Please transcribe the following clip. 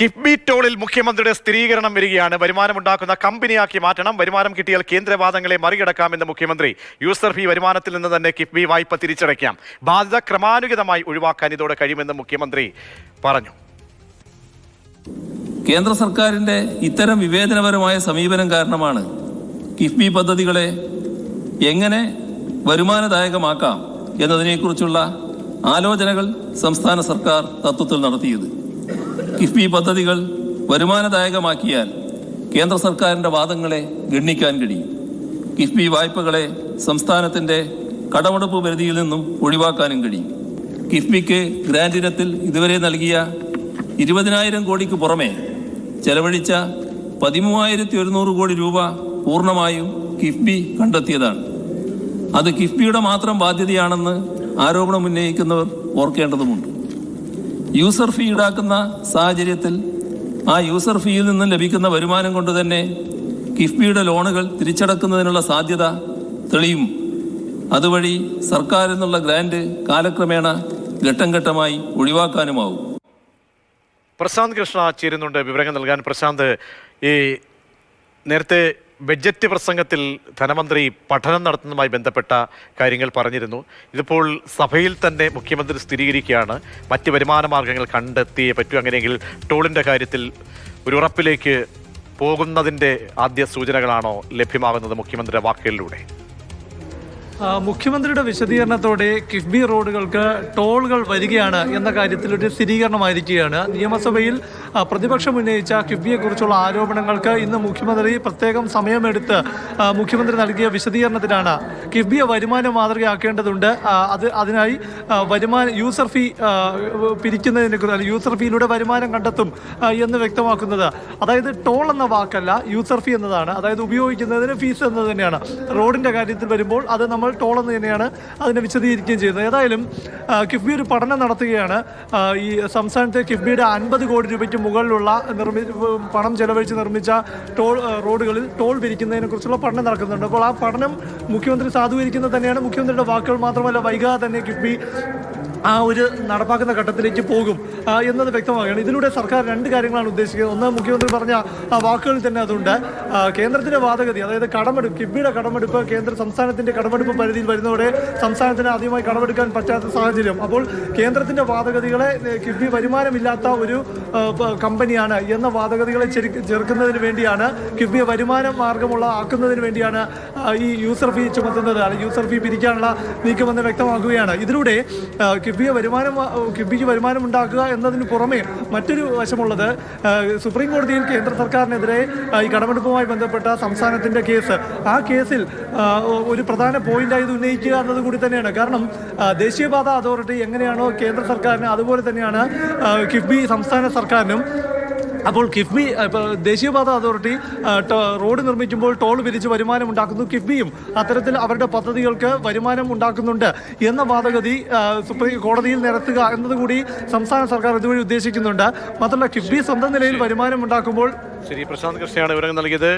കിഫ്ബി ടോളിൽ മുഖ്യമന്ത്രിയുടെ സ്ഥിരീകരണം വരികയാണ്. വരുമാനമുണ്ടാക്കുന്ന കമ്പനിയാക്കി മാറ്റണം. വരുമാനം കിട്ടിയാൽ കേന്ദ്രവാദങ്ങളെ മറികടക്കാമെന്ന് മുഖ്യമന്ത്രി. യൂസർ ഫി വരുമാനത്തിൽ നിന്ന് തന്നെ കിഫ്ബി വായ്പ തിരിച്ചടയ്ക്കാം. ബാധ്യത ക്രമാനുഗതമായി ഒഴിവാക്കാൻ ഇതോടെ കഴിയുമെന്ന് മുഖ്യമന്ത്രി പറഞ്ഞു. കേന്ദ്ര സർക്കാരിന്റെ ഇത്തരം വിവേചനപരമായ സമീപനം കാരണമാണ് കിഫ്ബി പദ്ധതികളെ എങ്ങനെ വരുമാനദായകമാക്കാം എന്നതിനെക്കുറിച്ചുള്ള ആലോചനകൾ സംസ്ഥാന സർക്കാർ തത്വത്തിൽ നടത്തിയത്. കിഫ്ബി പദ്ധതികൾ വരുമാനദായകമാക്കിയാൽ കേന്ദ്ര സർക്കാരിന്റെ വാദങ്ങളെ ഗണ്ണിക്കാൻ കഴിയും. കിഫ്ബി വായ്പകളെ സംസ്ഥാനത്തിന്റെ കടമെടുപ്പ് പരിധിയിൽ നിന്നും ഒഴിവാക്കാനും കഴിയും. കിഫ്ബിക്ക് ഗ്രാൻഡ് ഇനത്തിൽ ഇതുവരെ നൽകിയ ഇരുപതിനായിരം കോടിക്ക് പുറമെ ചെലവഴിച്ച പതിമൂവായിരത്തി ഒരുന്നൂറ് കോടി രൂപ പൂർണമായും കിഫ്ബി കണ്ടെത്തിയതാണ്. അത് കിഫ്ബിയുടെ മാത്രം ബാധ്യതയാണെന്ന് ആരോപണം ഉന്നയിക്കുന്നവർ ഓർക്കേണ്ടതുമുണ്ട്. യൂസർ ഫീ ഈടാക്കുന്ന സാഹചര്യത്തിൽ ആ യൂസർ ഫീയിൽ നിന്നും ലഭിക്കുന്ന വരുമാനം കൊണ്ട് തന്നെ കിഫ്ബിയുടെ ലോണുകൾ തിരിച്ചടക്കുന്നതിനുള്ള സാധ്യത തെളിയും. അതുവഴി സർക്കാർ എന്നുള്ള ഗ്രാൻഡ് കാലക്രമേണ ഘട്ടം ഘട്ടമായി ഒഴിവാക്കാനുമാവും. പ്രശാന്ത് കൃഷ്ണ ചേരുന്നുണ്ട് വിവരങ്ങൾ നൽകാൻ. പ്രശാന്ത് ഈ നേരത്തെ ബഡ്ജറ്റ് പ്രസംഗത്തിൽ ധനമന്ത്രി പഠനം നടത്തുന്നതുമായി ബന്ധപ്പെട്ട കാര്യങ്ങൾ പറഞ്ഞിരുന്നു. ഇതിപ്പോൾ സഭയിൽ തന്നെ മുഖ്യമന്ത്രി സ്ഥിരീകരിക്കുകയാണ്. മറ്റ് വരുമാന മാർഗങ്ങൾ കണ്ടെത്തിയേ പറ്റൂ. അങ്ങനെയെങ്കിൽ ടോളിന്റെ കാര്യത്തിൽ ഒരു ഉറപ്പിലേക്ക് പോകുന്നതിന്റെ ആദ്യ സൂചനകളാണോ ലഭ്യമാകുന്നത് മുഖ്യമന്ത്രിയുടെ വാക്കുകളിലൂടെ? മുഖ്യമന്ത്രിയുടെ വിശദീകരണത്തോടെ കിഫ്ബി റോഡുകൾക്ക് ടോളുകൾ വരികയാണ് എന്ന കാര്യത്തിൽ ഒരു സ്ഥിരീകരണമായിരിക്കുകയാണ്. നിയമസഭയിൽ പ്രതിപക്ഷം ഉന്നയിച്ച കിഫ്ബിയെക്കുറിച്ചുള്ള ആരോപണങ്ങൾക്ക് ഇന്ന് മുഖ്യമന്ത്രി പ്രത്യേകം സമയമെടുത്ത് മുഖ്യമന്ത്രി നൽകിയ വിശദീകരണത്തിലാണ്. കിഫ്ബിയെ വരുമാന മാതൃകയാക്കേണ്ടതുണ്ട്. അത് അതിനായി വരുമാന യൂസർ ഫീ പിരിക്കുന്നതിനെ കുറിച്ച് യൂസർ ഫീയിലൂടെ വരുമാനം കണ്ടെത്തും എന്ന് വ്യക്തമാക്കുന്നത്. അതായത് ടോൾ എന്ന വാക്കല്ല യൂസർ ഫീ എന്നതാണ്. അതായത് ഉപയോഗിക്കുന്നതിന് ഫീസ് എന്നത് തന്നെയാണ് റോഡിന്റെ കാര്യത്തിൽ വരുമ്പോൾ അത് നമ്മൾ ടോൾ എന്ന് തന്നെയാണ് അതിനെ വിശദീകരിക്കുകയും ചെയ്യുന്നത്. ഏതായാലും കിഫ്ബി ഒരു പഠനം നടത്തുകയാണ്. ഈ സംസ്ഥാനത്തെ കിഫ്ബിയുടെ അൻപത് കോടി രൂപയ്ക്ക് മുകളിലുള്ള നിർമ്മി പണം ചെലവഴിച്ച് നിർമ്മിച്ച ടോൾ റോഡുകളിൽ ടോൾ പിരിക്കുന്നതിനെ കുറിച്ചുള്ള പഠനം നടക്കുന്നുണ്ട്. അപ്പോൾ ആ പഠനം മുഖ്യമന്ത്രി സാധൂകരിക്കുന്നത് തന്നെയാണ്. മുഖ്യമന്ത്രിയുടെ വാക്കുകൾ മാത്രമല്ല വൈകാതെ തന്നെ കിഫ്ബി ആ ഒരു നടപ്പാക്കുന്ന ഘട്ടത്തിലേക്ക് പോകും. എന്നത് വ്യക്തമാകുകയാണ് ഇതിലൂടെ സർക്കാർ രണ്ട് കാര്യങ്ങളാണ് ഉദ്ദേശിക്കുന്നത്. ഒന്ന് മുഖ്യമന്ത്രി പറഞ്ഞ വാക്കുകളിൽ തന്നെ അതുണ്ട്. കേന്ദ്രത്തിന്റെ വാദഗതി അതായത് കടമെടുപ്പ് കിബിയുടെ കടമെടുപ്പ് കേന്ദ്ര സംസ്ഥാനത്തിന്റെ കടമെടുപ്പ് പരിധിയിൽ വരുന്നതോടെ സംസ്ഥാനത്തിന് ആദ്യമായി കടമെടുക്കാൻ പറ്റാത്ത സാഹചര്യം. അപ്പോൾ കേന്ദ്രത്തിന്റെ വാദഗതികളെ കിബി വരുമാനമില്ലാത്ത ഒരു കമ്പനിയാണ് എന്ന വാദഗതികളെ ചെറുക്കുന്നതിന് വേണ്ടിയാണ് കിഫ്ബിയെ വരുമാന മാർഗമുള്ള ആക്കുന്നതിന് വേണ്ടിയാണ് ഈ യൂസർ ഫീ ചുമത്തുന്നത്. അല്ലെങ്കിൽ യൂസർ ഫീ പിരിക്കാനുള്ള നീക്കമെന്ന് വ്യക്തമാക്കുകയാണ്. ഇതിലൂടെ ആ, കിഫ്ബിയെ വരുമാനം കിഫ്ബിക്ക് വരുമാനം ഉണ്ടാക്കുക എന്നതിന് പുറമേ മറ്റൊരു വശമുള്ളത് സുപ്രീം കോടതിയിൽ കേന്ദ്ര സർക്കാരിനെതിരെ ഈ കടമെടുപ്പുമായി ബന്ധപ്പെട്ട സംസ്ഥാനത്തിന്റെ കേസ്. ആ കേസിൽ ഒരു പ്രധാന പോയിന്റായി ഇത് ഉന്നയിക്കുക എന്നത് കൂടി തന്നെയാണ്. കാരണം ദേശീയപാത അതോറിറ്റി എങ്ങനെയാണോ കേന്ദ്ര സർക്കാരിന് അതുപോലെ തന്നെയാണ് കിഫ്ബി സംസ്ഥാന സർക്കാരിനും അപ്പോൾ കിഫ്ബി ഇപ്പോൾ ദേശീയപാത അതോറിറ്റി റോഡ് നിർമ്മിക്കുമ്പോൾ ടോൾ പിരിച്ച് വരുമാനം ഉണ്ടാക്കുന്നു. കിഫ്ബിയും അത്തരത്തിൽ അവരുടെ പദ്ധതികൾക്ക് വരുമാനം ഉണ്ടാക്കുന്നുണ്ട് എന്ന വാദഗതി സുപ്രീം കോടതിയിൽ നിരത്തുക എന്നതുകൂടി സംസ്ഥാന സർക്കാർ ഇതുവഴി ഉദ്ദേശിക്കുന്നുണ്ട്. മാത്രമല്ല കിഫ്ബി സ്വന്തം നിലയിൽ വരുമാനം ഉണ്ടാക്കുമ്പോൾ ശരി പ്രശാന്ത് കൃഷ്ണയാണ് വിവരങ്ങൾ നൽകിയത്.